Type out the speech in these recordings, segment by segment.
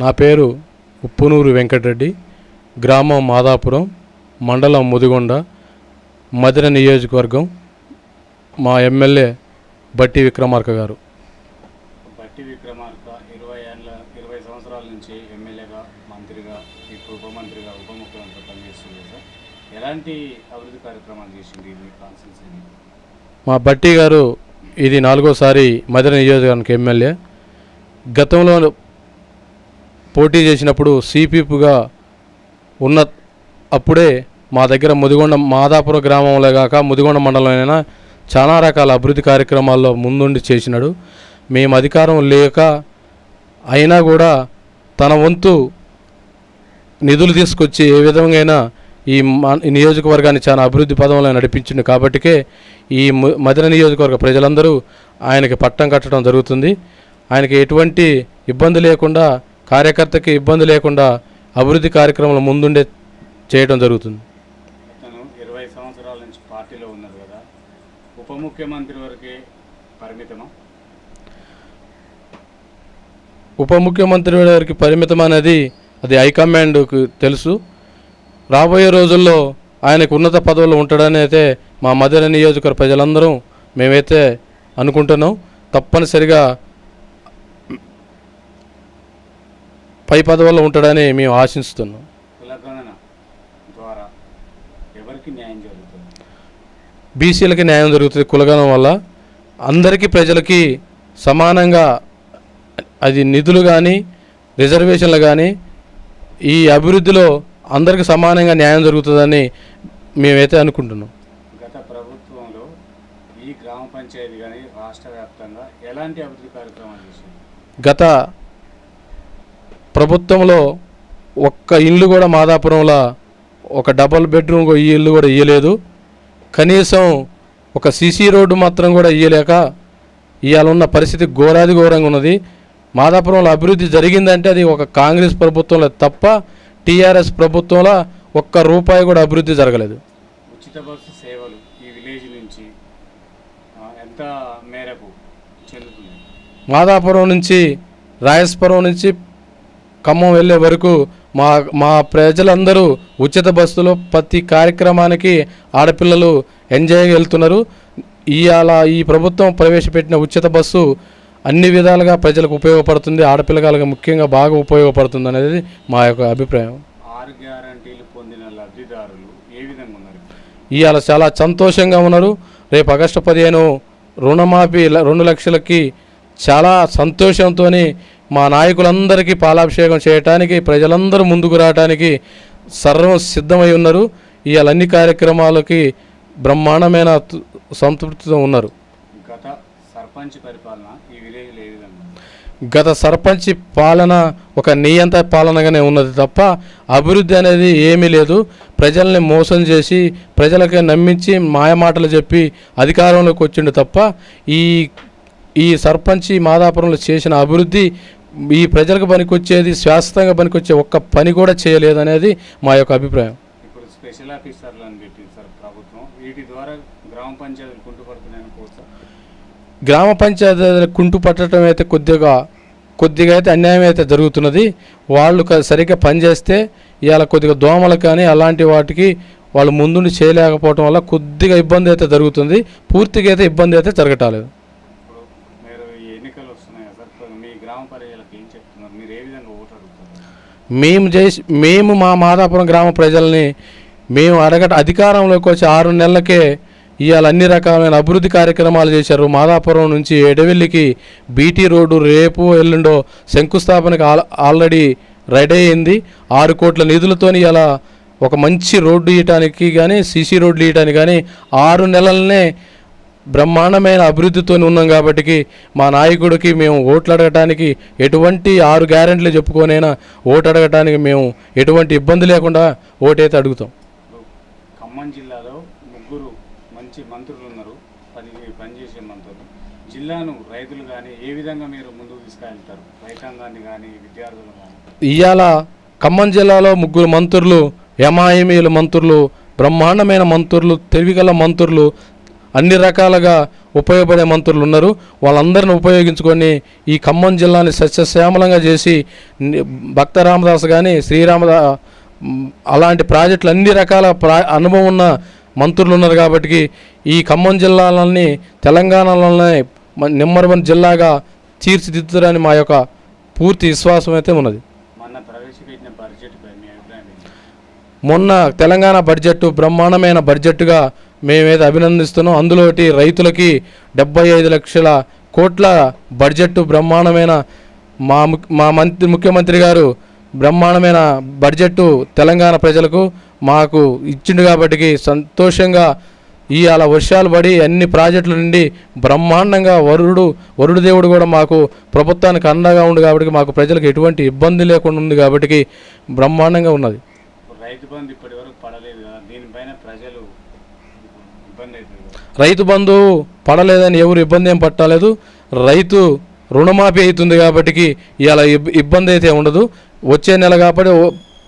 నా పేరు ఉప్పునూరు వెంకటరెడ్డి గ్రామం మాదాపురం మండలం ముదిగొండ మదిర నియోజకవర్గం మా ఎమ్మెల్యే బట్టి విక్రమార్క గారు. బట్టి విక్రమార్క ఇరవై ఏళ్ళ ఇరవై సంవత్సరాల నుంచి ఎమ్మెల్యేగా మంత్రిగా ఇప్పుడు ఉప మంత్రిగా ఉప ముఖ్యమంత్రి పనిచేస్తుంది సార్. ఎలాంటి అభివృద్ధి కార్యక్రమాలు చేసింది మీ బట్టి గారు ఇది నాలుగోసారి మదిర నియోజకవర్గానికి ఎమ్మెల్యే. గతంలో పోటీ చేసినప్పుడు సిపిపుగా ఉన్న అప్పుడే మా దగ్గర ముదిగొండ మాదాపుర గ్రామంలో కాక ముదిగొండ మండలమైనా చాలా రకాల అభివృద్ధి కార్యక్రమాల్లో ముందుండి చేసినాడు. మేము అధికారం లేక అయినా కూడా తన వంతు నిధులు తీసుకొచ్చి ఏ విధంగా ఈ ఈ నియోజకవర్గాన్ని చాలా అభివృద్ధి పదంలో నడిపించింది కాబట్టికే ఈ మదిన నియోజకవర్గ ప్రజలందరూ ఆయనకి పట్టం కట్టడం జరుగుతుంది. ఆయనకి ఎటువంటి ఇబ్బంది లేకుండా కార్యకర్తకి ఇబ్బంది లేకుండా అభివృద్ధి కార్యక్రమాలు ముందుండే చేయడం జరుగుతుంది. ఇరవై సంవత్సరాల నుంచి పార్టీలో ఉన్నారు కదా ఉప ముఖ్యమంత్రి వరకే పరిమితమా? ఉప ముఖ్యమంత్రి గారికి పరిమితం అనేది అది హైకమాండ్కు తెలుసు. రాబోయే రోజుల్లో ఆయనకు ఉన్నత పదవులు ఉంటాడని అయితే మా మధుర నియోజకవర్గ ప్రజలందరూ మేమైతే అనుకుంటున్నాం. తప్పనిసరిగా పై పదవుల్లో ఉంటాడని మేము ఆశిస్తున్నాం. బీసీలకి న్యాయం జరుగుతుంది కులగణం వల్ల. అందరికీ ప్రజలకి సమానంగా అది నిధులు కానీ రిజర్వేషన్లు కానీ ఈ అభివృద్ధిలో అందరికీ సమానంగా న్యాయం జరుగుతుందని మేమైతే అనుకుంటున్నాం. గత ప్రభుత్వంలో ఈ గ్రామ పంచాయతీ కానీ రాష్ట్ర వ్యాప్తంగా ఎలాంటి అభివృద్ధి కార్యక్రమాలు గత ప్రభుత్వంలో ఒక్క ఇల్లు కూడా మాదాపురంలో ఒక డబల్ బెడ్రూమ్ ఈ ఇల్లు కూడా ఇయ్యలేదు. కనీసం ఒక సీసీ రోడ్డు మాత్రం కూడా ఇయ్యలేక ఇవాళ ఉన్న పరిస్థితి ఘోరాది ఘోరంగా ఉన్నది. మాదాపురంలో అభివృద్ధి జరిగిందంటే అది ఒక కాంగ్రెస్ ప్రభుత్వంలో తప్ప టీఆర్ఎస్ ప్రభుత్వంలో ఒక్క రూపాయి కూడా అభివృద్ధి జరగలేదు. ఉచిత బస్సు సేవలు ఈ విలేజ్ నుంచి ఎంత మేరకు చెందుతుంది మాదాపురం నుంచి రాయస్పురం నుంచి ఖమ్మం వెళ్ళే వరకు మా మా ప్రజలందరూ ఉచిత బస్సులో ప్రతి కార్యక్రమానికి ఆడపిల్లలు ఎంజాయ్గా వెళ్తున్నారు. ఇవాళ ఈ ప్రభుత్వం ప్రవేశపెట్టిన ఉచిత బస్సు అన్ని విధాలుగా ప్రజలకు ఉపయోగపడుతుంది. ఆడపిల్లగాలకు ముఖ్యంగా బాగా ఉపయోగపడుతుంది అనేది మా యొక్క అభిప్రాయం. ఆరు గ్యారంటీలు పొందిన లబ్ధిదారులు ఏ విధంగా ఉన్నారు? ఇవాళ చాలా సంతోషంగా ఉన్నారు. రేపు ఆగస్టు పదిహేను రుణమాఫీ రెండు లక్షలకి చాలా సంతోషంతో మా నాయకులందరికీ పాలాభిషేకం చేయటానికి ప్రజలందరూ ముందుకు రావడానికి సర్వం సిద్ధమై ఉన్నారు. ఇవాళ అన్ని కార్యక్రమాలకి బ్రహ్మాండమైన సంతృప్తితో ఉన్నారు. గత సర్పంచ్ పరిపాలన ఈ విలేజ్లో ఏ విధంగా ఉంది? గత సర్పంచ్ పాలన ఒక నియంత పాలనగానే ఉన్నది తప్ప అభివృద్ధి అనేది ఏమీ లేదు. ప్రజల్ని మోసం చేసి ప్రజలకి నమ్మించి మాయమాటలు చెప్పి అధికారంలోకి వచ్చిండు తప్ప ఈ ఈ సర్పంచ్ మాదాపురంలో చేసిన అభివృద్ధి ఈ ప్రజలకు పనికొచ్చేది శాశ్వతంగా పనికొచ్చే ఒక్క పని కూడా చేయలేదు అనేది మా యొక్క అభిప్రాయం. ఇప్పుడు స్పెషల్ ఆఫీసర్లను పెట్టింది సార్ ప్రభుత్వం. వీటి ద్వారా గ్రామ పంచాయతీలు కుంటుపడుతున్నాయని కోసా గ్రామ పంచాయతీ కుంటు పట్టడం అయితే కొద్దిగా కొద్దిగా అయితే అన్యాయం అయితే జరుగుతున్నది. వాళ్ళు సరిగ్గా పనిచేస్తే ఇవాళ కొద్దిగా దోమలు కానీ అలాంటి వాటికి వాళ్ళు ముందుండి చేయలేకపోవడం వల్ల కొద్దిగా ఇబ్బంది అయితే జరుగుతుంది. పూర్తిగా అయితే ఇబ్బంది అయితే జరగటాలేదు ఇప్పుడు మీరు ఈ ఎన్నికలు వస్తున్నాయి కదా సార్ మీ గ్రామ ప్రజలకు ఏం చెప్తున్నారు మీరు ఏ విధంగా ఓటు అడుగుతారు మేము చేసి మేము మా మాదాపురం గ్రామ ప్రజల్ని మేము అడగట అధికారంలోకి వచ్చి ఆరు నెలలకే ఇవాళ అన్ని రకాలైన అభివృద్ధి కార్యక్రమాలు చేశారు. మాదాపురం నుంచి ఎడవెల్లికి బీటీ రోడ్డు రేపు ఎల్లుండో శంకుస్థాపనకి ఆల్ ఆల్రెడీ రెడీ అయింది. ఆరు కోట్ల నిధులతోని ఇలా ఒక మంచి రోడ్డు ఇయటానికి కానీ సిసి రోడ్లు ఇయటానికి కానీ ఆరు నెలలనే బ్రహ్మాండమైన అభివృద్ధితో ఉన్నాం కాబట్టి మా నాయకుడికి మేము ఓట్లు అడగటానికి ఎటువంటి ఆరు గ్యారెంటీలు చెప్పుకొనైనా ఓటు అడగటానికి మేము ఎటువంటి ఇబ్బంది లేకుండా ఓటైతే అడుగుతాం. ఖమ్మం జిల్లాలో ముగ్గురు మంచి మంత్రులు ఉన్నారు. పని పనిచేసే మంత్రులు. జిల్లాను రైతులు కానీ ఏ విధంగా మీరు ముందుకు తీసుకెళ్తారు? రైతాంగాన్ని కానీ విద్యార్థులు కానీ ఇవాళ ఖమ్మం జిల్లాలో ముగ్గురు మంత్రులు ఎంఐఎంఈల మంత్రులు బ్రహ్మాండమైన మంత్రులు తెలివిగల మంత్రులు అన్ని రకాలుగా ఉపయోగపడే మంత్రులు ఉన్నారు. వాళ్ళందరిని ఉపయోగించుకొని ఈ ఖమ్మం జిల్లాని సస్యశ్యామలంగా చేసి భక్త రామదాస్ కానీ శ్రీరామదా అలాంటి ప్రాజెక్టులు అన్ని రకాల ప్రా అనుభవం ఉన్న మంత్రులు ఉన్నారు కాబట్టి ఈ ఖమ్మం జిల్లాలని తెలంగాణలోనే నెంబర్ వన్ జిల్లాగా తీర్చిదిద్దుతారని మా యొక్క పూర్తి విశ్వాసం అయితే ఉన్నది. మొన్న తెలంగాణ బడ్జెట్ బ్రహ్మాండమైన బడ్జెట్గా మేమైతే అభినందిస్తున్నాం. అందులోటి రైతులకి డెబ్బై ఐదు లక్షల కోట్ల బడ్జెట్ బ్రహ్మాండమైన మా ము- మా మంత్రి ముఖ్యమంత్రి గారు బ్రహ్మాండమైన బడ్జెట్ తెలంగాణ ప్రజలకు మాకు ఇచ్చిండు కాబట్టి సంతోషంగా ఇవాళ వర్షాలు పడి అన్ని ప్రాజెక్టుల నుండి బ్రహ్మాండంగా వరుడు వరుడు దేవుడు కూడా మాకు ప్రభుత్వానికి అండగా ఉంది కాబట్టి మాకు ప్రజలకు ఎటువంటి ఇబ్బంది లేకుండా ఉంది కాబట్టి బ్రహ్మాండంగా ఉన్నది. రైతు బంధు ఇప్పటి వరకు పడలేదు కదా దీనిపైన ప్రజలు ఇబ్బంది అవుతుంది కదా రైతు బంధు పడలేదని ఎవరు ఇబ్బంది ఏం పట్టలేదు. రైతు రుణమాఫీ అవుతుంది కాబట్టి ఇలా ఇబ్- ఇబ్బంది అయితే ఉండదు. వచ్చే నెల కాబట్టి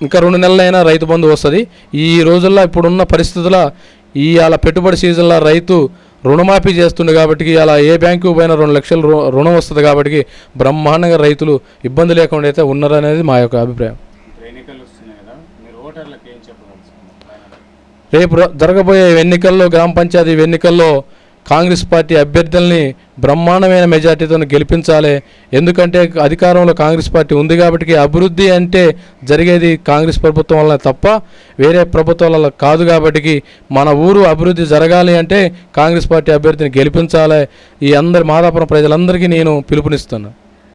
ఇంకా రెండు నెలలైనా రైతు బంధు వస్తుంది. ఈ రోజుల్లో ఇప్పుడున్న పరిస్థితుల ఇవాళ పెట్టుబడి సీజన్లో రైతు రుణమాఫీ చేస్తుంది కాబట్టి ఇలా ఏ బ్యాంకు పైన రెండు లక్షలు రుణం వస్తుంది కాబట్టి బ్రహ్మాండంగా రైతులు ఇబ్బంది లేకుండా అయితే ఉన్నారనేది మా యొక్క అభిప్రాయం. రేపు జరగబోయే ఎన్నికల్లో గ్రామ పంచాయతీ ఎన్నికల్లో కాంగ్రెస్ పార్టీ అభ్యర్థుల్ని బ్రహ్మాండమైన మెజార్టీతో గెలిపించాలి. ఎందుకంటే అధికారంలో కాంగ్రెస్ పార్టీ ఉంది కాబట్టి అభివృద్ధి అంటే జరిగేది కాంగ్రెస్ ప్రభుత్వం వల్ల తప్ప వేరే ప్రభుత్వం వల్ల కాదు కాబట్టి మన ఊరు అభివృద్ధి జరగాలి అంటే కాంగ్రెస్ పార్టీ అభ్యర్థిని గెలిపించాలి. ఈ అందరి మాదాపురం ప్రజలందరికీ నేను పిలుపునిస్తున్నాను